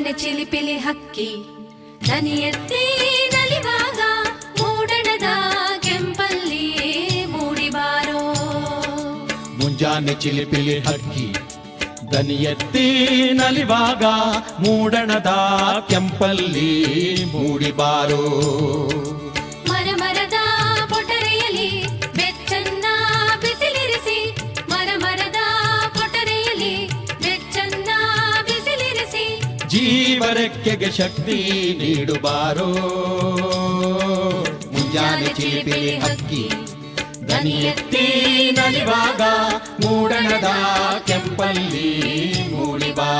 ತಾನೆ ಚಿಲಿಪಿಲಿ ಹಕ್ಕಿ. ದನಿಯತ್ತೇ ನಲಿವಾಗ ಮೂಡಣದ ಕೆಂಪಲ್ಲಿ ಮೂಡಿಬಾರೋ ಮುಂಜಾನೆ ಚಿಲಿಪಿಲಿ ಹಕ್ಕಿ. ದನಿಯತ್ತಿ ನಲಿವಾಗ ಮೂಡಣದ ಕೆಂಪಲ್ಲಿ ಮೂಡಿಬಾರೋ ಜೀವರೆಕ್ಕೆಗೆ ಶಕ್ತಿ ನೀಡುಬಾರೋ. ಮುಂಜಾನೆ ಚಿಲಿಪಿಲಿ ಹಕ್ಕಿ ದನಿ ಎತ್ತಿ ನಲಿವಾಗ ಮೂಡಣದ ಕೆಂಪಲ್ಲಿ ಮೂಡಿಬಾರೋ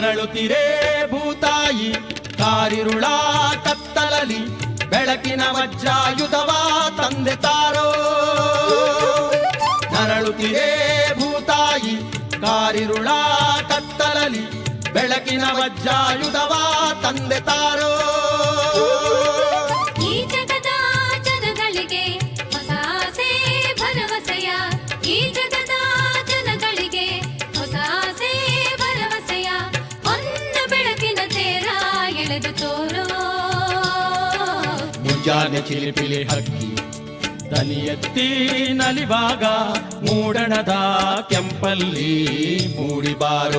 ನರಳುತ್ತಿರೇ ಭೂತಾಯಿ, ಕಾರಿರುಳ ಕತ್ತಲಲಿ, ಬೆಳಕಿನ ವಜ್ರಾಯುಧವ ತಂದೆ ತಾರೋ. ನರಳುತ್ತಿರೇ ಭೂತಾಯಿ, ಕಾರಿರುಳ ಕತ್ತಲಲಿ, ಬೆಳಕಿನ ವಜ್ರಾಯುಧವ ತಂದೆ ತಾರೋ. ಎಳೆದು ತೋರೋ ಮುಂಜಾನೆ ಚಿಲಿಪಿಲಿ ಹಕ್ಕಿ ದನಿಯತ್ತಿ ನಲಿವಾಗ ಮೂಡಣದ ಕೆಂಪಲ್ಲಿ ಮೂಡಿಬಾರೋ